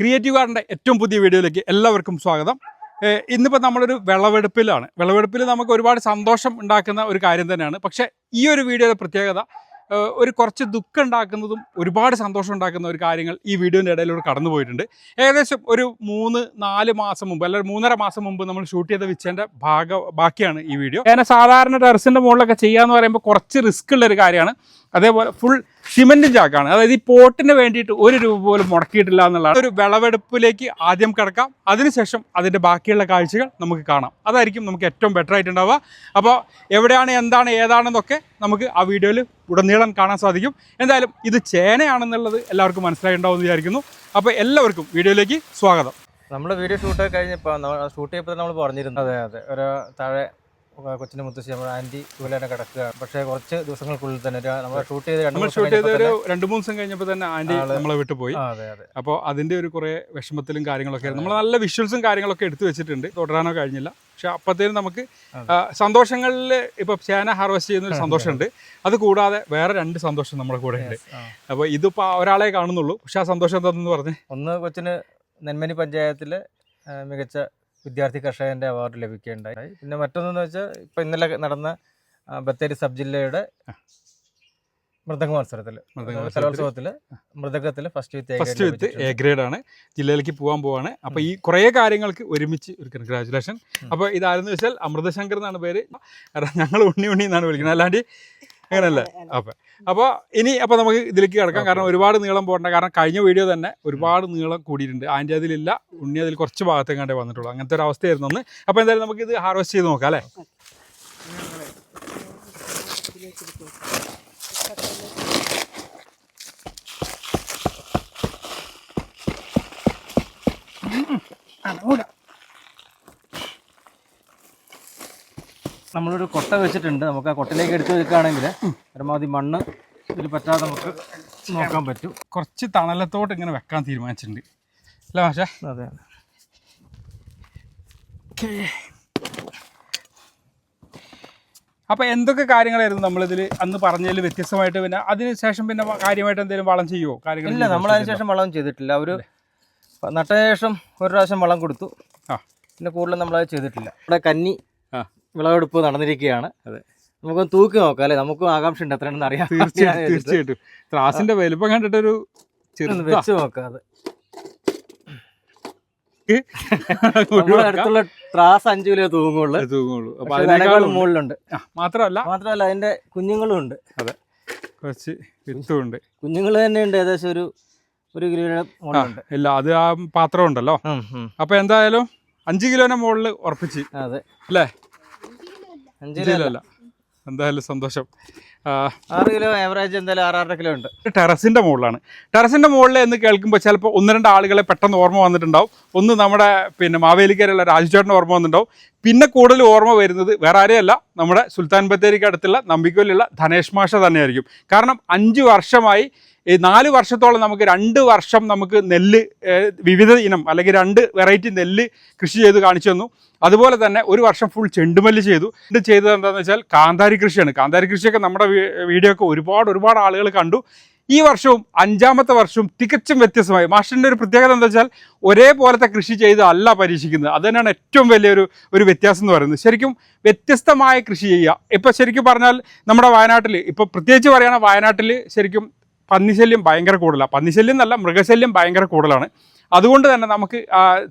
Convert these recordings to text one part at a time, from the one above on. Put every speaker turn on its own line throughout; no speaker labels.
Creative ഗാർഡന്റെ ഏറ്റവും പുതിയ വീഡിയോയിലേക്ക് എല്ലാവർക്കും സ്വാഗതം. ഇന്നിപ്പോൾ നമ്മളൊരു വിളവെടുപ്പിലാണ്. വിളവെടുപ്പിൽ നമുക്ക് ഒരുപാട് സന്തോഷം ഉണ്ടാക്കുന്ന ഒരു കാര്യം തന്നെയാണ്. പക്ഷേ ഈ ഒരു വീഡിയോയുടെ പ്രത്യേകത ഒരു കുറച്ച് ദുഃഖം ഉണ്ടാക്കുന്നതും ഒരുപാട് സന്തോഷം ഉണ്ടാക്കുന്ന ഒരു കാര്യങ്ങൾ ഈ വീഡിയോന്റെ ഇടയിലൂടെ കടന്നു പോയിട്ടുണ്ട്. ഏകദേശം ഒരു മൂന്ന് നാല് മാസം മുമ്പ് അല്ലെങ്കിൽ മൂന്നര മാസം മുമ്പ് നമ്മൾ ഷൂട്ട് ചെയ്ത വിച്ചേന്റെ ഭാഗ ബാക്കിയാണ് ഈ വീഡിയോ. ഞാൻ സാധാരണ ടെറസിന്റെ മുകളിലൊക്കെ ചെയ്യാന്ന് പറയുമ്പോൾ കുറച്ച് റിസ്ക് ഉള്ള ഒരു കാര്യമാണ്. അതേപോലെ ഫുൾ സിമെന്റ് ചാക്കാണ്. അതായത് ഈ പോട്ടിന് വേണ്ടിയിട്ട് ഒരു രൂപ പോലും മുടക്കിയിട്ടില്ല എന്നുള്ളതാണ്. ഒരു വിളവെടുപ്പിലേക്ക് ആദ്യം കിടക്കാം. അതിനുശേഷം അതിന്റെ ബാക്കിയുള്ള കാഴ്ചകൾ നമുക്ക് കാണാം. അതായിരിക്കും നമുക്ക് ഏറ്റവും ബെറ്റർ ആയിട്ടുണ്ടാവുക. അപ്പോൾ എവിടെയാണ് എന്താണ് ഏതാണെന്നൊക്കെ നമുക്ക് ആ വീഡിയോയിൽ ഉടനീളം കാണാൻ സാധിക്കും. എന്തായാലും ഇത് ചേനയാണെന്നുള്ളത് എല്ലാവർക്കും മനസ്സിലായിട്ടുണ്ടാവും വിചാരിക്കുന്നു. അപ്പോൾ എല്ലാവർക്കും വീഡിയോയിലേക്ക് സ്വാഗതം.
നമ്മൾ വീഡിയോ ഷൂട്ട് കഴിഞ്ഞപ്പോൾ ഷൂട്ട് ചെയ്യപ്പോൾ നമ്മൾ പറഞ്ഞിരുന്നു. അതെ അതെ. ഒരു താഴെ കൊച്ചിന്റെ മുത്തശ്ശി നമ്മുടെ ആന്റി ഇതുപോലെ കിടക്കുക പക്ഷേ കുറച്ച് ദിവസങ്ങൾക്കുള്ളിൽ തന്നെ നമ്മളെ നമ്മൾ ഷൂട്ട് ചെയ്ത് രണ്ട്
നമ്മൾ ഷൂട്ട് ചെയ്ത ഒരു രണ്ട് മൂന്ന് ദിവസം കഴിഞ്ഞപ്പോൾ തന്നെ
ആന്റി
നമ്മളെ വിട്ടു പോയി.
അതെ അതെ.
അപ്പോൾ അതിന്റെ ഒരു കുറേ വിഷമത്തിലും കാര്യങ്ങളൊക്കെ നമ്മൾ നല്ല വിഷ്വൽസും കാര്യങ്ങളൊക്കെ എടുത്തു വെച്ചിട്ടുണ്ട്. തുടരാനോ കഴിഞ്ഞില്ല. പക്ഷെ അപ്പത്തേനും നമുക്ക്. സന്തോഷങ്ങളിൽ ഇപ്പോൾ ചേന ഹാർവെസ്റ്റ് ചെയ്യുന്ന ഒരു സന്തോഷമുണ്ട്. അത്. കൂടാതെ വേറെ രണ്ട് സന്തോഷം നമ്മുടെ കൂടെ ഉണ്ട്.
അപ്പൊ ഇതിപ്പോ
അപ്പോൾ ഇതിപ്പോൾ ഒരാളെ കാണുന്നുള്ളൂ. പക്ഷെ ആ സന്തോഷം എന്താണെന്ന് പറഞ്ഞ്?
ഒന്ന് കൊച്ചിന് നെന്മനി പഞ്ചായത്തിലെ മികച്ച വിദ്യാർത്ഥി കർഷകന്റെ അവാർഡ് ലഭിക്കുകയുണ്ടായി പിന്നെ മറ്റൊന്നെന്ന് വെച്ചാൽ ഇപ്പം ഇന്നലെ നടന്ന ബത്തേരി സബ് ജില്ലയുടെ മൃദംഗ മത്സരത്തിൽ കലോത്സവത്തിൽ മൃദംഗത്തിൽ first with
first with A grade ആണ്. ജില്ലയിലേക്ക് പോകാൻ പോവാണ്. അപ്പോൾ ഈ കുറേ കാര്യങ്ങൾക്ക് ഒരുമിച്ച് ഒരു കൺഗ്രാചുലേഷൻ അപ്പോൾ ഇതാരെന്ന് വെച്ചാൽ അമൃതശങ്കർ എന്നാണ് പേര്. ഞങ്ങൾ ഉണ്ണി ഉണ്ണി എന്നാണ് വിളിക്കുന്നത്. അല്ലാണ്ട് അങ്ങനെയല്ലേ അപ്പം അപ്പോൾ ഇനി അപ്പോൾ നമുക്ക് ഇതിലേക്ക് കിടക്കാം. കാരണം ഒരുപാട് നീളം പോകണ്ട. കാരണം കഴിഞ്ഞ വീഡിയോ തന്നെ ഒരുപാട് നീളം കൂടിയിട്ടുണ്ട്. ആന്റി അതിലില്ല ഉണ്ണി അതിൽ കുറച്ച് ഭാഗത്തേക്കാണ്ടേ വന്നിട്ടുള്ളൂ. അങ്ങനത്തെ ഒരു അവസ്ഥയായിരുന്നു അന്ന്. അപ്പോൾ എന്തായാലും നമുക്ക് ഇത് ഹാർവെസ്റ്റ് ചെയ്ത് നോക്കാം അല്ലേ?
നമ്മളൊരു കൊട്ട വെച്ചിട്ടുണ്ട്. നമുക്ക് ആ കൊട്ടയിലേക്ക് എടുത്തു വെക്കുകയാണെങ്കിൽ പരമാവധി മണ്ണ് ഇതിൽ പറ്റാതെ നമുക്ക് നോക്കാൻ പറ്റും.
കുറച്ച് തണലത്തോട്ട് ഇങ്ങനെ വെക്കാൻ തീരുമാനിച്ചിട്ടുണ്ട്. അല്ല മാഷേ?
അതെ.
അപ്പോൾ എന്തൊക്കെ കാര്യങ്ങളായിരുന്നു നമ്മളിതിൽ അന്ന് പറഞ്ഞതിൽ വ്യത്യസ്തമായിട്ട് പിന്നെ അതിനുശേഷം പിന്നെ കാര്യമായിട്ട് എന്തെങ്കിലും വളം ചെയ്യുമോ കാര്യങ്ങൾ
ഇല്ല നമ്മൾ അതിനുശേഷം വളം ചെയ്തിട്ടില്ല. ഒരു നട്ട ശേഷം ഒരു പ്രാവശ്യം വളം കൊടുത്തു.
ആ.
പിന്നെ കൂടുതലും നമ്മളത് ചെയ്തിട്ടില്ല. ഇവിടെ കന്നി. വിളവെടുപ്പ് നടന്നിരിക്കുകയാണ്.
അതെ.
നമുക്കൊന്ന് തൂക്കി നോക്കാം അല്ലേ? നമുക്കും ആകാംക്ഷ ഉണ്ട് എത്രയാണെന്ന് അറിയാം.
തീർച്ചയായിട്ടും തീർച്ചയായിട്ടും. ത്രാസിന്റെ വലുപ്പം കണ്ടിട്ടൊരു ചെറുതാ.
വെച്ച് നോക്കാം അത്. നമ്മുടെ അടുത്തുള്ള ത്രാസ് അഞ്ച് കിലോ തൂങ്ങുള്ളൂ.
തൂങ്ങുള്ളൂ. അപ്പൊ
പക്ഷേ
അതിനേക്കാളും
മുകളിലുണ്ട്.
മാത്രമല്ല.
മാത്രമല്ല അതിന്റെ കുഞ്ഞുങ്ങളും ഉണ്ട്. അതെ.
കുറച്ച് വിത്തുണ്ട്.
കുഞ്ഞുങ്ങൾ തന്നെ ഉണ്ട് ഏകദേശം ഒരു ഒരു കിലോയുടെ
ആ
മുകളിലുണ്ട്
ഇല്ല അത് ആ പാത്രം ഉണ്ടല്ലോ.
ഉം, ഉം.
അപ്പൊ എന്തായാലും അഞ്ച് കിലോനെ മുകളിൽ ഉറപ്പിച്ച്.
അതെ.
അല്ലേ?
അഞ്ച് കിലോ
അല്ല എന്തായാലും സന്തോഷം.
ആറ് കിലോ ആവറേജ് എന്തായാലും ആറാറര കിലോ ഉണ്ട്.
ടെറസിന്റെ മുകളിലാണ്. ടെറസിന്റെ മുകളിൽ എന്ന് കേൾക്കുമ്പോൾ ചിലപ്പോൾ ഒന്ന് രണ്ട് ആളുകളെ പെട്ടെന്ന് ഓർമ്മ വന്നിട്ടുണ്ടാവും. ഒന്ന് നമ്മുടെ പിന്നെ മാവേലിക്കരയുള്ള രാജുചേട്ടൻ ഓർമ്മ വന്നിട്ടുണ്ടാവും. പിന്നെ കൂടുതൽ ഓർമ്മ വരുന്നത് വേറെ ആരെയല്ല നമ്മുടെ സുൽത്താൻ ബത്തേരിക്ക് അടുത്തുള്ള നമ്പിക്കോലുള്ള ധനേഷ് മാഷ തന്നെയായിരിക്കും. കാരണം അഞ്ച് വർഷമായി ഈ നാല് വർഷത്തോളം നമുക്ക് രണ്ട് വർഷം നമുക്ക് നെല്ല് വിവിധ ഇനം അല്ലെങ്കിൽ രണ്ട് വെറൈറ്റി നെല്ല് കൃഷി ചെയ്ത് കാണിച്ചു തന്നു. അതുപോലെ തന്നെ ഒരു വർഷം ഫുൾ ചെണ്ടുമല്ലി ചെയ്തു. ഇത് ചെയ്തത് എന്താണെന്ന് വെച്ചാൽ കാന്താരി കൃഷിയാണ്. കാന്താരി കൃഷിയൊക്കെ നമ്മുടെ വീഡിയോ ഒക്കെ ഒരുപാട് ഒരുപാട് ആളുകൾ കണ്ടു. ഈ വർഷവും അഞ്ചാമത്തെ വർഷവും തികച്ചും വ്യത്യസ്തമായി. മാഷിന്റെ ഒരു പ്രത്യേകത എന്താ വെച്ചാൽ ഒരേപോലത്തെ കൃഷി ചെയ്ത് അല്ല പരീക്ഷിക്കുന്നത്. അത് തന്നെയാണ് ഏറ്റവും വലിയൊരു ഒരു വ്യത്യാസം എന്ന് പറയുന്നത്. ശരിക്കും വ്യത്യസ്തമായ കൃഷി ചെയ്യുക. ഇപ്പോൾ ശരിക്കും പറഞ്ഞാൽ നമ്മുടെ വയനാട്ടിൽ ഇപ്പോൾ പ്രത്യേകിച്ച് പറയുകയാണെങ്കിൽ വയനാട്ടിൽ ശരിക്കും പന്നിശല്യം ഭയങ്കര കൂടുതലാണ് പന്നിശല്യം എന്നല്ല മൃഗശല്യം ഭയങ്കര കൂടുതലാണ്. അതുകൊണ്ട് തന്നെ നമുക്ക്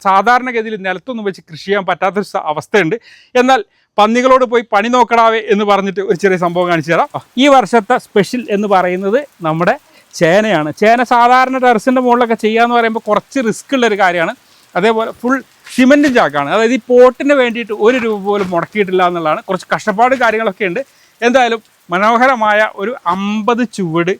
സാധാരണഗതിയിൽ നിലത്തൊന്നും വെച്ച് കൃഷി ചെയ്യാൻ പറ്റാത്തൊരു അവസ്ഥയുണ്ട്. എന്നാൽ പന്നികളോട് പോയി പണി നോക്കടാവേ എന്ന് പറഞ്ഞിട്ട് ഒരു ചെറിയ സംഭവം കാണിച്ചു തരാം. ഈ വർഷത്തെ സ്പെഷ്യൽ എന്ന് പറയുന്നത് നമ്മുടെ ചേനയാണ്. ചേന സാധാരണ ടെറസിന്റെ മുകളിലൊക്കെ ചെയ്യാന്ന് പറയുമ്പോൾ കുറച്ച് റിസ്ക് ഉള്ളൊരു കാര്യമാണ്. അതേപോലെ ഫുൾ സിമെന്റും ചാക്കാണ്. അതായത് ഈ പോട്ടിന് വേണ്ടിയിട്ട് ഒരു രൂപ പോലും മുടക്കിയിട്ടില്ല എന്നുള്ളതാണ്. കുറച്ച് കഷ്ടപ്പാട് കാര്യങ്ങളൊക്കെ ഉണ്ട്. എന്തായാലും മനോഹരമായ ഒരു അമ്പത് ചുവട്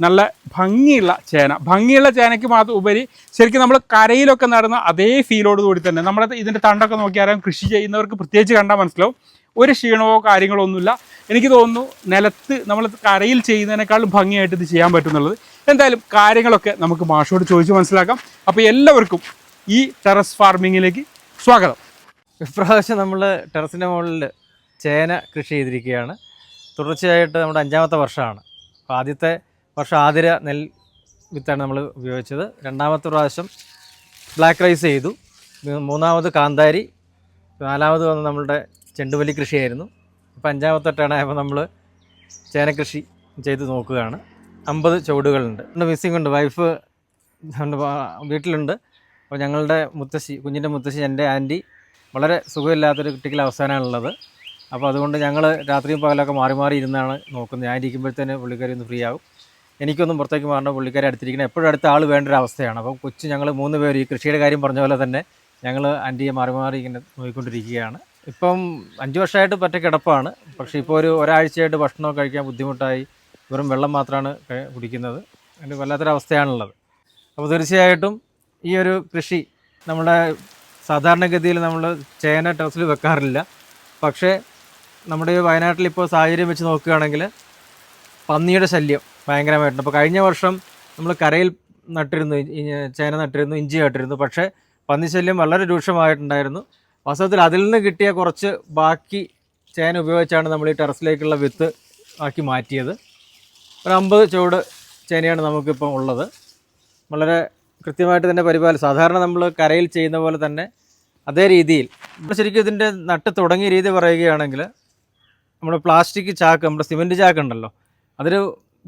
നല്ല ഭംഗിയുള്ള ചേന. ഭംഗിയുള്ള ചേനയ്ക്ക് മാത്രം ഉപരി ശരിക്കും നമ്മൾ കരയിലൊക്കെ നടന്ന അതേ ഫീലോട് കൂടി തന്നെ. നമ്മുടെ ഇതിന്റെ തണ്ടൊക്കെ നോക്കിയാലും കൃഷി ചെയ്യുന്നവർക്ക് പ്രത്യേകിച്ച് കണ്ടാൽ മനസ്സിലാവും. ഒരു ക്ഷീണമോ കാര്യങ്ങളോ ഒന്നുമില്ല. എനിക്ക് തോന്നുന്നു നിലത്ത് നമ്മൾ കരയിൽ ചെയ്യുന്നതിനേക്കാളും ഭംഗിയായിട്ട് ഇത് ചെയ്യാൻ പറ്റുന്നുള്ളത്. എന്തായാലും കാര്യങ്ങളൊക്കെ നമുക്ക് മാഷോട് ചോദിച്ച് മനസ്സിലാക്കാം. അപ്പോൾ എല്ലാവർക്കും ഈ ടെറസ് ഫാർമിങ്ങിലേക്ക് സ്വാഗതം.
ഇപ്രാവശ്യം നമ്മൾ ടെറസിന്റെ മുകളിൽ ചേന കൃഷി ചെയ്തിരിക്കുകയാണ്. തുടർച്ചയായിട്ട് നമ്മുടെ അഞ്ചാമത്തെ വർഷമാണ്. അപ്പോൾ ആദ്യത്തെ വർഷം ആതിര നെൽ വിത്താണ് നമ്മൾ ഉപയോഗിച്ചത്. രണ്ടാമത്തെ പ്രാവശ്യം ബ്ലാക്ക് റൈസ് ചെയ്തു. മൂന്നാമത് കാന്താരി നാലാമത് വന്ന് നമ്മളുടെ ചെണ്ടുമല്ലി കൃഷിയായിരുന്നു. ഇപ്പം അഞ്ചാമത്തെ ടേണായപ്പോൾ നമ്മൾ ചേനക്കൃഷി ചെയ്ത് നോക്കുകയാണ്. അമ്പത് ചുവടുകളുണ്ട്. മിസ്സിംഗ് ഉണ്ട്. വൈഫ് ഉണ്ട്, വാ- വീട്ടിലുണ്ട്. അപ്പോൾ ഞങ്ങളുടെ മുത്തശ്ശി കുഞ്ഞിന്റെ മുത്തശ്ശി എന്റെ ആന്റി വളരെ സുഖമില്ലാത്തൊരു കുട്ടിക്കൽ അവസാനമാണുള്ളത് അപ്പോൾ അതുകൊണ്ട് ഞങ്ങൾ രാത്രിയും പകലൊക്കെ മാറി മാറി ഇരുന്നാണ് നോക്കുന്നത്. ഞാൻ ഇരിക്കുമ്പോഴത്തേന് പുള്ളിക്കാരി ഒന്ന് ഫ്രീ ആകും എനിക്കൊന്നും പുറത്തേക്ക് മാറേണ്ട പുള്ളിക്കാരെ അടുത്തിരിക്കണം. എപ്പോഴും അടുത്ത ആൾ വേണ്ട ഒരു അവസ്ഥയാണ്. അപ്പോൾ കൊച്ചു ഞങ്ങൾ മൂന്ന് പേര് ഈ കൃഷിയുടെ കാര്യം പറഞ്ഞ പോലെ തന്നെ ഞങ്ങൾ ആന്റിയെ മാറി മാറി ഇങ്ങനെ നോക്കിക്കൊണ്ടിരിക്കുകയാണ്. ഇപ്പം അഞ്ച് വർഷമായിട്ട് പറ്റ കിടപ്പാണ്. പക്ഷേ ഇപ്പോൾ ഒരു ഒരാഴ്ചയായിട്ട് ഭക്ഷണം കഴിക്കാൻ ബുദ്ധിമുട്ടായി. വെറും വെള്ളം മാത്രമാണ് കുടിക്കുന്നത്. അതിന്റെ വല്ലാത്തൊരവസ്ഥയാണുള്ളത് അപ്പോൾ തീർച്ചയായിട്ടും ഈ ഒരു കൃഷി നമ്മുടെ സാധാരണഗതിയിൽ നമ്മൾ ചേന ടെറസിൽ വെക്കാറില്ല. പക്ഷേ നമ്മുടെ ഈ വയനാട്ടിൽ ഇപ്പോൾ സാഹചര്യം വെച്ച് നോക്കുകയാണെങ്കിൽ പന്നിയുടെ ശല്യം ഭയങ്കരമായിട്ടുണ്ട്. അപ്പോൾ കഴിഞ്ഞ വർഷം നമ്മൾ കരയിൽ നട്ടിരുന്നു ചേന നട്ടിരുന്നു ഇഞ്ചി നട്ടിരുന്നു. പക്ഷേ പന്നിശല്യം വളരെ രൂക്ഷമായിട്ടുണ്ടായിരുന്നു. വാസ്തവത്തിൽ അതിൽ നിന്ന് കിട്ടിയ കുറച്ച് ബാക്കി ചേന ഉപയോഗിച്ചാണ് നമ്മൾ ഈ ടെറസിലേക്കുള്ള വിത്ത് ആക്കി മാറ്റിയത്. ഒരു അമ്പത് ചുവട് ചേനയാണ് നമുക്കിപ്പം ഉള്ളത്. വളരെ കൃത്യമായിട്ട് തന്നെ പരിപാലനം സാധാരണ നമ്മൾ കരയിൽ ചെയ്യുന്ന പോലെ തന്നെ അതേ രീതിയിൽ നമ്മൾ ശരിക്കും ഇതിന്റെ നട്ട് തുടങ്ങിയ രീതി പറയുകയാണെങ്കിൽ നമ്മുടെ പ്ലാസ്റ്റിക് ചാക്ക് നമ്മുടെ സിമെന്റ് ചാക്ക് ഉണ്ടല്ലോ അതൊരു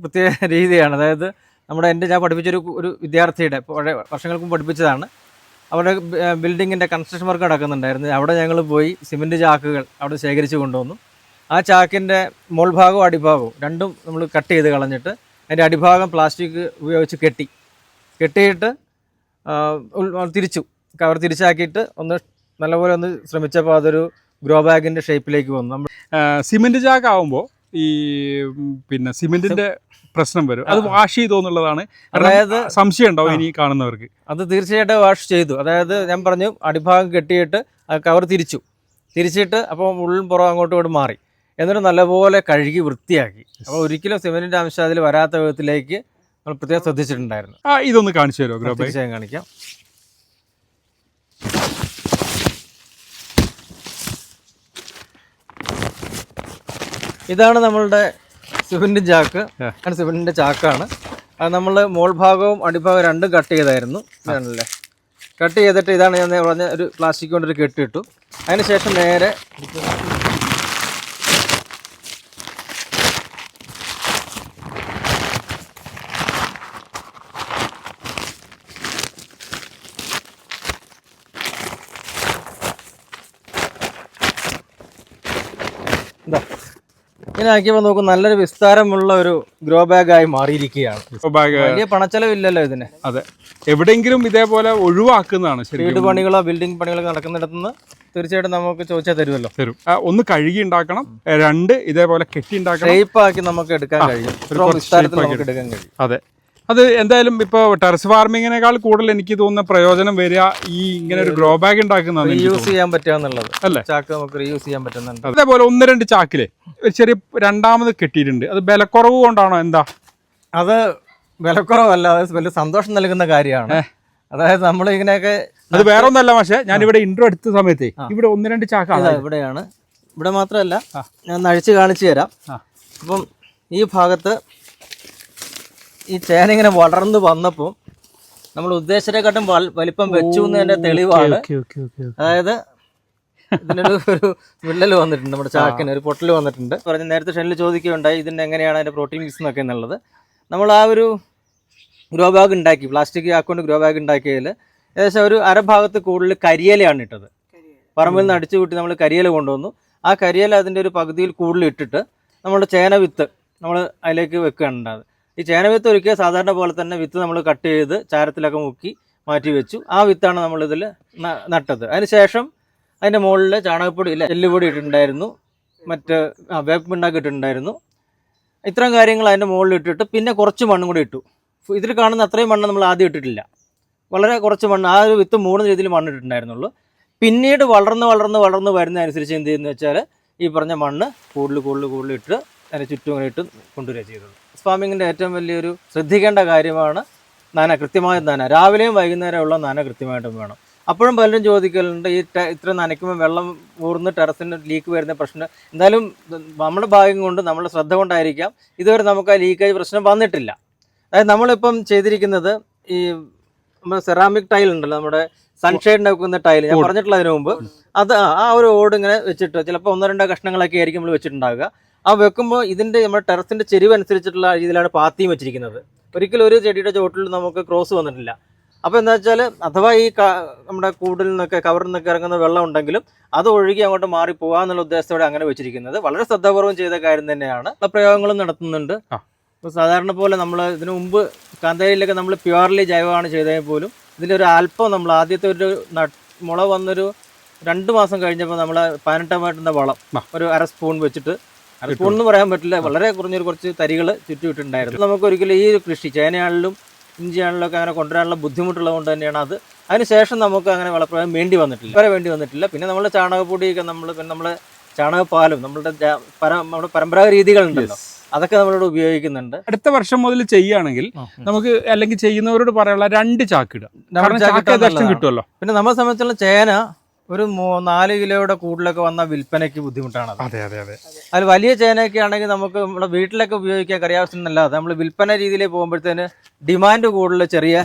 പ്രത്യേക രീതിയാണ്. അതായത് നമ്മുടെ എന്റെ ഞാൻ പഠിപ്പിച്ചൊരു ഒരു വിദ്യാർത്ഥിയുടെ പഴയ വർഷങ്ങൾക്ക് മുമ്പ് പഠിപ്പിച്ചതാണ്. അവിടെ ബിൽഡിങ്ങിന്റെ കൺസ്ട്രക്ഷൻ വർക്ക് നടക്കുന്നുണ്ടായിരുന്നു. അവിടെ ഞങ്ങൾ പോയി സിമെന്റ് ചാക്കുകൾ അവിടെ ശേഖരിച്ച് കൊണ്ടുവന്നു. ആ ചാക്കിന്റെ മുൾഭാഗവും അടിഭാഗവും രണ്ടും നമ്മൾ കട്ട് ചെയ്ത് കളഞ്ഞിട്ട് അതിന്റെ അടിഭാഗം പ്ലാസ്റ്റിക് ഉപയോഗിച്ച് കെട്ടി. കെട്ടിയിട്ട് തിരിച്ചു. കവർ തിരിച്ചാക്കിയിട്ട് ഒന്ന് നല്ലപോലെ ഒന്ന് ശ്രമിച്ചപ്പോൾ അതൊരു ഗ്രോ ബാഗിന്റെ ഷേപ്പിലേക്ക് വന്നു. നമ്മൾ
സിമെന്റ് ചാക്ക് ആവുമ്പോൾ ഈ പിന്നെ സിമെന്റിന്റെ പ്രശ്നം വരും. അത് വാഷ് ചെയ്തോ എന്നുള്ളതാണ്.
അതായത്
സംശയം ഉണ്ടാവും ഇനി കാണുന്നവർക്ക്.
അത് തീർച്ചയായിട്ടും വാഷ് ചെയ്തു. അതായത് ഞാൻ പറഞ്ഞു അടിഭാഗം കെട്ടിയിട്ട് കവർ തിരിച്ചു. തിരിച്ചിട്ട് അപ്പോൾ ഉള്ളും പുറം അങ്ങോട്ടും ഇങ്ങോട്ടും മാറി. എന്നിട്ട് നല്ലപോലെ കഴുകി വൃത്തിയാക്കി. അപ്പോൾ ഒരിക്കലും സിമെന്റിന്റെ അംശം അതിൽ വരാത്ത വിധത്തിലേക്ക് നമ്മൾ പ്രത്യേകം ശ്രദ്ധിച്ചിട്ടുണ്ടായിരുന്നു.
ആ ഇതൊന്ന് കാണിച്ചു തരുമോ
തീർച്ചയായും കാണിക്കാം. ഇതാണ് നമ്മളുടെ സിബിന്റെ ചാക്ക്. ആണ് സിബിന്റെ ചാക്കാണ്. അത് നമ്മൾ മോൾ ഭാഗവും അടിഭാഗവും രണ്ടും കട്ട് ചെയ്തായിരുന്നു. ഇതാണല്ലേ? കട്ട് ചെയ്തിട്ട് ഇതാണ് ഞാൻ പറഞ്ഞ ഒരു പ്ലാസ്റ്റിക് കൊണ്ടൊരു കെട്ടിട്ടു. അതിനുശേഷം നേരെ ഇതാ ഇങ്ങനെ ആക്കിയപ്പോൾ നോക്കും നല്ലൊരു വിസ്താരമുള്ള ഒരു ഗ്രോ ബാഗ്
ആയി മാറിയിരിക്കുകയാണ്.
വലിയ പണച്ചെലവില്ലല്ലോ ഇതിന്.
അതെ. എവിടെയെങ്കിലും ഇതേപോലെ ഒഴിവാക്കുന്നതാണ്
വീട് പണികളോ ബിൽഡിംഗ് പണികളോ നടക്കുന്നിടത്തുനിന്ന് തീർച്ചയായിട്ടും നമുക്ക് ചോദിച്ചാൽ തരുമല്ലോ.
തരും. ഒന്ന് കഴുകി ഉണ്ടാക്കണം. രണ്ട് ഇതേപോലെ കെട്ടി ഉണ്ടാക്കണം.
ഷേപ്പ് ആക്കി നമുക്ക് എടുക്കാൻ കഴിയും. വിസ്താരത്തിൽ നമുക്ക് എടുക്കാൻ കഴിയും.
അതെ. അത് എന്തായാലും ഇപ്പോൾ ടെറസ് ഫാർമിങ്ങിനേക്കാൾ കൂടുതൽ എനിക്ക് തോന്നുന്ന പ്രയോജനം വരിക ഈ ഇങ്ങനെ ഒരു ഗ്രോ ബാഗ് ഉണ്ടാക്കുന്ന
യൂസ് ചെയ്യാൻ പറ്റുക എന്നുള്ളത്.
അല്ലേ?
ചാക്ക് നമുക്ക് റീയൂസ് ചെയ്യാൻ പറ്റുന്നുണ്ട്.
അതേപോലെ ഒന്ന് രണ്ട് ചാക്കിൽ ഒരു ചെറിയ രണ്ടാമത് കെട്ടിയിട്ടുണ്ട്. അത് ബലക്കുറവ് കൊണ്ടാണോ? എന്താ?
അത് വിലക്കുറവല്ല അത് വലിയ സന്തോഷം നൽകുന്ന കാര്യമാണ്. അതായത് നമ്മൾ ഇങ്ങനെയൊക്കെ
അത് വേറെ ഒന്നല്ല പക്ഷേ ഞാൻ ഇവിടെ ഇൻട്രോ എടുത്ത സമയത്ത് ഇവിടെ ഒന്ന് രണ്ട് ചാക്കാണ്.
ഇവിടെയാണ്. ഇവിടെ മാത്രമല്ല ഞാൻ ഒന്ന് അഴിച്ച് കാണിച്ചു തരാം. അപ്പം ഈ ഭാഗത്ത് ഈ ചേന ഇങ്ങനെ വളർന്നു വന്നപ്പോൾ നമ്മൾ ഉദ്ദേശിച്ചതിനെക്കാട്ടും വലിപ്പം വെച്ചു എന്നതിന്റെ തെളിവാണ്. അതായത് ഇതിനൊരു ഒരു വിള്ളൽ വന്നിട്ടുണ്ട് നമ്മുടെ ചാക്കിന് ഒരു പൊട്ടൽ വന്നിട്ടുണ്ട്. പറഞ്ഞ നേരത്തെ ഷെല്ലിൽ ചോദിക്കുകയുണ്ടായി ഇതിന്റെ എങ്ങനെയാണ് അതിന്റെ പ്രോട്ടീൻ മിക്സ് എന്നൊക്കെ എന്നുള്ളത്. നമ്മൾ ആ ഒരു ഗ്രോ ബാഗ് ഉണ്ടാക്കി പ്ലാസ്റ്റിക് ആക്കൊണ്ട് ഗ്രോ ബാഗ് ഉണ്ടാക്കിയതിൽ ഏകദേശം ഒരു അരഭാഗത്ത് കൂടുതൽ കരിയിലയാണ് ഇട്ടത്. പറമ്പിൽ നിന്ന് അടിച്ചു കൂട്ടി നമ്മൾ കരിയില കൊണ്ടുവന്നു. ആ കരിയില അതിന്റെ ഒരു പകുതിയിൽ കൂടുതൽ ഇട്ടിട്ട് നമ്മുടെ ചേന വിത്ത് നമ്മൾ അതിലേക്ക് വെക്കുകയാണ് ഉണ്ടായത് ഈ ചേന വിത്ത് ഒരിക്കൽ സാധാരണ പോലെ തന്നെ വിത്ത് നമ്മൾ കട്ട് ചെയ്ത് ചാരത്തിലൊക്കെ മുക്കി മാറ്റി വെച്ചു. ആ വിത്താണ് നമ്മളിതിൽ നട്ടത്. അതിനുശേഷം അതിന്റെ മുകളിൽ ചാണകപ്പൊടി ഇല്ല എല്ലുപൊടി ഇട്ടിട്ടുണ്ടായിരുന്നു. മറ്റ് വേപ്പ് പിണ്ണാക്ക് ഇട്ടിട്ടുണ്ടായിരുന്നു. ഇത്രയും കാര്യങ്ങൾ അതിന്റെ മുകളിൽ ഇട്ടിട്ട് പിന്നെ കുറച്ച് മണ്ണും കൂടി ഇട്ടു. ഇതിൽ കാണുന്ന അത്രയും മണ്ണ് നമ്മൾ ആദ്യം ഇട്ടിട്ടില്ല. വളരെ കുറച്ച് മണ്ണ് ആ ഒരു വിത്ത് മൂന്ന് രീതിയിൽ മണ്ണ് ഇട്ടിട്ടുണ്ടായിരുന്നുള്ളൂ. പിന്നീട് വളർന്ന് വളർന്ന് വളർന്ന് വരുന്നതനുസരിച്ച് എന്ത് ചെയ്യുന്നു വെച്ചാൽ ഈ പറഞ്ഞ മണ്ണ് കൂടുതൽ കൂടുതൽ കൂടുതൽ ഇട്ട് അതിന് ചുറ്റും ഇട്ട് കൊണ്ടുവരിക ചെയ്തത്. ഫാമിങ്ങിന്റെ ഏറ്റവും വലിയൊരു ശ്രദ്ധിക്കേണ്ട കാര്യമാണ് നന കൃത്യമായ നന. രാവിലെയും വൈകുന്നേരമുള്ള നന കൃത്യമായിട്ടും വേണം. അപ്പോഴും പലരും ചോദിക്കലുണ്ട് ഈ ഇത്ര നനയ്ക്കുമ്പോൾ വെള്ളം ഊർന്ന് ടെറസിന് ലീക്ക് വരുന്ന പ്രശ്നം. എന്തായാലും നമ്മുടെ ഭാഗ്യം കൊണ്ട് നമ്മുടെ ശ്രദ്ധ കൊണ്ടായിരിക്കാം. ഇതുവരെ നമുക്ക് ആ ലീക്കേജ് പ്രശ്നം വന്നിട്ടില്ല. അതായത് നമ്മളിപ്പം ചെയ്തിരിക്കുന്നത് ഈ നമ്മുടെ സെറാമിക് ടൈൽ ഉണ്ടല്ലോ നമ്മുടെ സൺഷെയ്ഡിന്റെ വെക്കുന്ന ടൈൽ ഞാൻ. പറഞ്ഞിട്ടുള്ള അതിന് മുമ്പ്. അത് ആ- ആ ഒരു ഓട് ഇങ്ങനെ വെച്ചിട്ട് ചിലപ്പോൾ ഒന്നോ രണ്ടോ കഷ്ണങ്ങളൊക്കെ ആയിരിക്കും നമ്മൾ വെച്ചിട്ടുണ്ടാവുക. ആ വെക്കുമ്പോൾ ഇതിന്റെ നമ്മുടെ ടെറസിന്റെ ചെരിവ് അനുസരിച്ചിട്ടുള്ള രീതിയിലാണ് പാത്തിയും വെച്ചിരിക്കുന്നത്. ഒരിക്കലും ഒരു ചെടിയുടെ ചോട്ടിൽ നമുക്ക് ക്രോസ് വന്നിട്ടില്ല. അപ്പോൾ എന്താ വെച്ചാൽ അഥവാ ഈ നമ്മുടെ കൂടിൽ നിന്നൊക്കെ കവറിൽ നിന്നൊക്കെ ഇറങ്ങുന്ന വെള്ളം ഉണ്ടെങ്കിലും അത് ഒഴുകി അങ്ങോട്ട് മാറി പോകാന്നുള്ള ഉദ്ദേശത്തോടെ അങ്ങനെ വെച്ചിരിക്കുന്നത്. വളരെ ശ്രദ്ധാപൂർവം ചെയ്ത കാര്യം തന്നെയാണ്. പ്രയോഗങ്ങളും നടത്തുന്നുണ്ട്. ഇപ്പോൾ സാധാരണ പോലെ നമ്മൾ ഇതിനു മുമ്പ് കാന്താരിയിലൊക്കെ നമ്മൾ പ്യുവർലി ജൈവമാണ് ചെയ്തതെങ്കിൽ പോലും ഇതിലൊരു അല്പം നമ്മൾ ആദ്യത്തെ ഒരു മുള വന്നൊരു രണ്ട് മാസം കഴിഞ്ഞപ്പോൾ നമ്മൾ പതിനെട്ടാമായിട്ടുന്ന വളം. ഒരു അര സ്പൂൺ വെച്ചിട്ട് സ്പൂൺ എന്ന് പറയാൻ പറ്റില്ല. വളരെ കുറഞ്ഞൊരു കുറച്ച് തരികൾ ചുറ്റുവിട്ടുണ്ടായിരുന്നു നമുക്ക് ഒരിക്കലും ഈ കൃഷി ചേനയാണെങ്കിലും ഇഞ്ചിയാണെങ്കിലും ഒക്കെ അങ്ങനെ കൊണ്ടുവരാനുള്ള ബുദ്ധിമുട്ടുള്ളത് കൊണ്ട് തന്നെയാണ് അത്. അതിനുശേഷം നമുക്ക് അങ്ങനെ വളപ്രയോഗം വേണ്ടി വന്നിട്ടില്ല. വരെ വേണ്ടി വന്നിട്ടില്ല. പിന്നെ നമ്മൾ ചാണകപ്പൊടിയൊക്കെ നമ്മൾ പിന്നെ നമ്മൾ ചാണകപ്പാലും നമ്മളുടെ നമ്മുടെ പരമ്പരാഗത രീതികളുണ്ടല്ലോ. അതൊക്കെ നമ്മളിവിടെ ഉപയോഗിക്കുന്നുണ്ട്.
അടുത്ത വർഷം മുതൽ ചെയ്യുകയാണെങ്കിൽ നമുക്ക് അല്ലെങ്കിൽ ചെയ്യുന്നവരോട് പറയാനുള്ള രണ്ട് ചാക്ക് ഇടുക. കാരണം
ചാക്ക്.
കിട്ടുമല്ലോ.
പിന്നെ നമ്മളെ സംബന്ധിച്ചുള്ള ചേന ഒരു നാല് കിലോയുടെ കൂടുതലൊക്കെ വന്ന വിൽപ്പനയ്ക്ക് ബുദ്ധിമുട്ടാണ് അതെ
അതെ അതെ.
അതിൽ വലിയ ചേനയൊക്കെ ആണെങ്കിൽ നമുക്ക് നമ്മുടെ വീട്ടിലൊക്കെ ഉപയോഗിക്കാൻ കറിയാവശ്യമെന്നല്ലാതെ നമ്മൾ വിൽപ്പന രീതിയിൽ പോകുമ്പോഴത്തേന് ഡിമാൻഡ് കൂടുതൽ ചെറിയ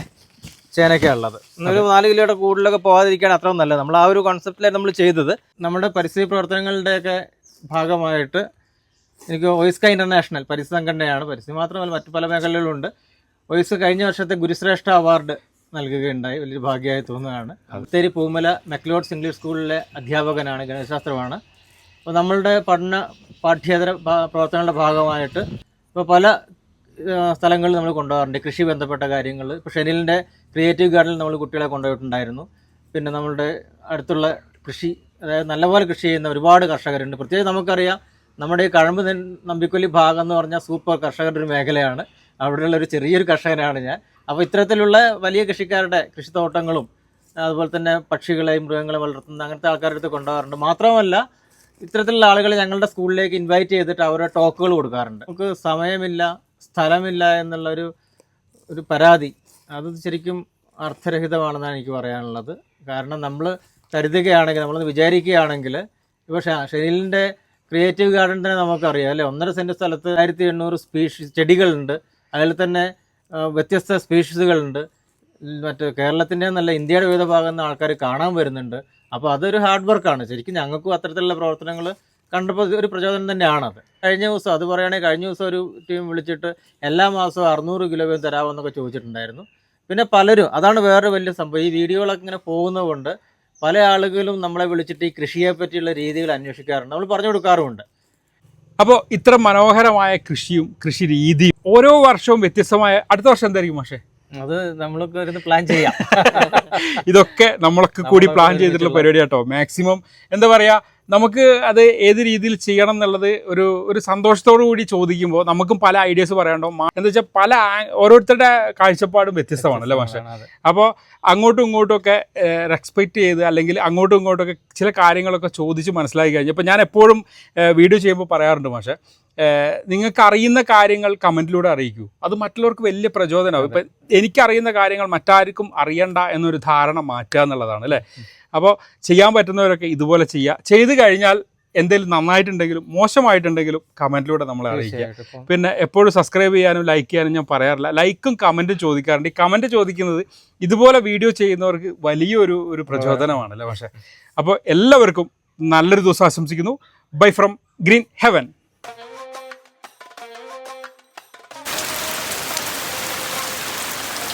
ചേനയൊക്കെയാണ് ഉള്ളത്. ഒരു നാല് കിലോയുടെ കൂടുതലൊക്കെ പോകാതിരിക്കാൻ അത്ര നല്ലത്. നമ്മൾ ആ ഒരു കോൺസെപ്റ്റിലാണ് നമ്മൾ ചെയ്തത്. നമ്മുടെ പരിസ്ഥിതി പ്രവർത്തനങ്ങളുടെയൊക്കെ ഭാഗമായിട്ട് എനിക്ക് ഒയിസ്ക ഇന്റർനാഷണൽ പരിസ്ഥിതി സംഘടനയാണ്. പരിസ്ഥിതി മാത്രമല്ല മറ്റു പല മേഖലകളിലുണ്ട്. ഒയിസ് കഴിഞ്ഞ വർഷത്തെ ഗുരുശ്രേഷ്ഠ അവാർഡ് നൽകുകയുണ്ടായി. വലിയൊരു ഭാഗ്യമായി തോന്നുകയാണ്. ബത്തേരി പൂമല മെക്ലോഡ്സ് ഇംഗ്ലീഷ് സ്കൂളിലെ അധ്യാപകനാണ് ഗണിതശാസ്ത്രമാണ് അപ്പോൾ നമ്മളുടെ പഠന പാഠ്യേതര പ്രവർത്തനങ്ങളുടെ ഭാഗമായിട്ട് ഇപ്പോൾ പല സ്ഥലങ്ങളിൽ നമ്മൾ കൊണ്ടുപോകാറുണ്ട്. കൃഷി ബന്ധപ്പെട്ട കാര്യങ്ങൾ. ഇപ്പോൾ ഷെനിലിന്റെ ക്രിയേറ്റീവ് ഗാർഡനിൽ നമ്മൾ കുട്ടികളെ കൊണ്ടുപോയിട്ടുണ്ടായിരുന്നു. പിന്നെ നമ്മളുടെ അടുത്തുള്ള കൃഷി അതായത് നല്ലപോലെ കൃഷി ചെയ്യുന്ന ഒരുപാട് കർഷകരുണ്ട്. പ്രത്യേകിച്ച് നമുക്കറിയാം നമ്മുടെ ഈ കഴമ്പ് നമ്പിക്കൊല്ലി ഭാഗം എന്ന് പറഞ്ഞാൽ സൂപ്പർ കർഷകരുടെ ഒരു മേഖലയാണ്. അവിടെയുള്ള ഒരു ചെറിയൊരു കർഷകനാണ് ഞാൻ. അപ്പോൾ ഇത്തരത്തിലുള്ള വലിയ കൃഷിക്കാരുടെ കൃഷിത്തോട്ടങ്ങളും അതുപോലെ തന്നെ പക്ഷികളെയും മൃഗങ്ങളെ വളർത്തുന്ന അങ്ങനത്തെ ആൾക്കാരുടെ അടുത്ത് കൊണ്ടുപോകാറുണ്ട്. മാത്രമല്ല ഇത്തരത്തിലുള്ള ആളുകളെ ഞങ്ങളുടെ സ്കൂളിലേക്ക് ഇൻവൈറ്റ് ചെയ്തിട്ട് അവരുടെ ടോക്കുകൾ കൊടുക്കാറുണ്ട്. നമുക്ക് സമയമില്ല സ്ഥലമില്ല എന്നുള്ള ഒരു ഒരു പരാതി അത് ശരിക്കും അർത്ഥരഹിതമാണെന്നാണ് എനിക്ക് പറയാനുള്ളത്. കാരണം നമ്മൾ കരുതുകയാണെങ്കിൽ നമ്മളൊന്ന് വിചാരിക്കുകയാണെങ്കിൽ ഇപ്പോൾ ഷെനിലിന്റെ ക്രിയേറ്റീവ് ഗാർഡൻ തന്നെ നമുക്കറിയാം അല്ലേ? ഒന്നര സെന്റ് സ്ഥലത്ത് ആയിരത്തി എണ്ണൂറ് സ്പീഷീസ് ചെടികളുണ്ട്. അതിൽ തന്നെ വ്യത്യസ്ത സ്പീഷീസുകളുണ്ട്. മറ്റേ കേരളത്തിന്റെ നല്ല ഇന്ത്യയുടെ വിവിധ ഭാഗത്ത് നിന്ന് ആൾക്കാർ കാണാൻ വരുന്നുണ്ട്. അപ്പോൾ അതൊരു ഹാർഡ് വർക്കാണ്. ശരിക്കും ഞങ്ങൾക്കും അത്തരത്തിലുള്ള പ്രവർത്തനങ്ങൾ കണ്ടപ്പോൾ ഒരു പ്രചോദനം തന്നെയാണത് കഴിഞ്ഞ ദിവസം അത് പറയുകയാണെങ്കിൽ കഴിഞ്ഞ ദിവസം ഒരു ടീം വിളിച്ചിട്ട് എല്ലാ മാസവും അറുന്നൂറ് കിലോ വീതം തരാമെന്നൊക്കെ ചോദിച്ചിട്ടുണ്ടായിരുന്നു. പിന്നെ പലരും അതാണ് വേറൊരു വലിയ സംഭവം. ഈ വീഡിയോകളൊക്കെ ഇങ്ങനെ പോകുന്നതുകൊണ്ട് പല ആളുകളും നമ്മളെ വിളിച്ചിട്ട് ഈ കൃഷിയെ പറ്റിയുള്ള രീതികൾ അന്വേഷിക്കാറുണ്ട്. നമ്മൾ പറഞ്ഞു കൊടുക്കാറുമുണ്ട്.
അപ്പോൾ ഇത്ര മനോഹരമായ കൃഷിയും കൃഷി രീതിയും ഓരോ വർഷവും വ്യത്യസ്തമായ അടുത്ത വർഷം എന്തായിരിക്കും പക്ഷേ
അത് നമ്മളൊക്കെ ഒരു പ്ലാൻ ചെയ്യാം.
ഇതൊക്കെ നമ്മളൊക്കെ കൂടി പ്ലാൻ ചെയ്തിട്ടുള്ള
പരിപാടിയാട്ടോ.
പരിപാടി കേട്ടോ മാക്സിമം എന്താ പറയാ നമുക്ക് അത് ഏത് രീതിയിൽ ചെയ്യണം എന്നുള്ളത് ഒരു ഒരു സന്തോഷത്തോടു കൂടി ചോദിക്കുമ്പോൾ നമുക്കും പല ഐഡിയാസ് പറയാനുണ്ടാവും. എന്താ വെച്ചാൽ പല ഓരോരുത്തരുടെ കാഴ്ചപ്പാടും വ്യത്യസ്തമാണ് അല്ലേ പക്ഷേ. അപ്പോൾ അങ്ങോട്ടും ഇങ്ങോട്ടുമൊക്കെ റെസ്പെക്റ്റ് ചെയ്ത് അല്ലെങ്കിൽ അങ്ങോട്ടും ഇങ്ങോട്ടൊക്കെ ചില കാര്യങ്ങളൊക്കെ ചോദിച്ച് മനസ്സിലാക്കി കഴിഞ്ഞു അപ്പോൾ ഞാൻ എപ്പോഴും വീഡിയോ ചെയ്യുമ്പോൾ പറയാറുണ്ട് പക്ഷേ നിങ്ങൾക്ക് അറിയുന്ന കാര്യങ്ങൾ കമന്റിലൂടെ അറിയിക്കൂ. അത് മറ്റുള്ളവർക്ക് വലിയ പ്രചോദനമാകും ഇപ്പം എനിക്കറിയുന്ന കാര്യങ്ങൾ മറ്റാർക്കും അറിയണ്ട എന്നൊരു ധാരണ മാറ്റുക എന്നുള്ളതാണ് അല്ലേ? അപ്പോൾ ചെയ്യാൻ പറ്റുന്നവരൊക്കെ ഇതുപോലെ ചെയ്യുക ചെയ്തു കഴിഞ്ഞാൽ എന്തെങ്കിലും നന്നായിട്ടുണ്ടെങ്കിലും മോശമായിട്ടുണ്ടെങ്കിലും കമന്റിലൂടെ നമ്മളെ അറിയിക്കുക. പിന്നെ എപ്പോഴും സബ്സ്ക്രൈബ് ചെയ്യാനും ലൈക്ക് ചെയ്യാനും ഞാൻ പറയാറില്ല. ലൈക്കും കമന്റും ചോദിക്കാറുണ്ട്. ഈ കമന്റ് ചോദിക്കുന്നത് ഇതുപോലെ വീഡിയോ ചെയ്യുന്നവർക്ക് വലിയൊരു ഒരു പ്രചോദനമാണല്ലേ പക്ഷേ അപ്പോൾ എല്ലാവർക്കും നല്ലൊരു ദിവസം ആശംസിക്കുന്നു. Bye from green heaven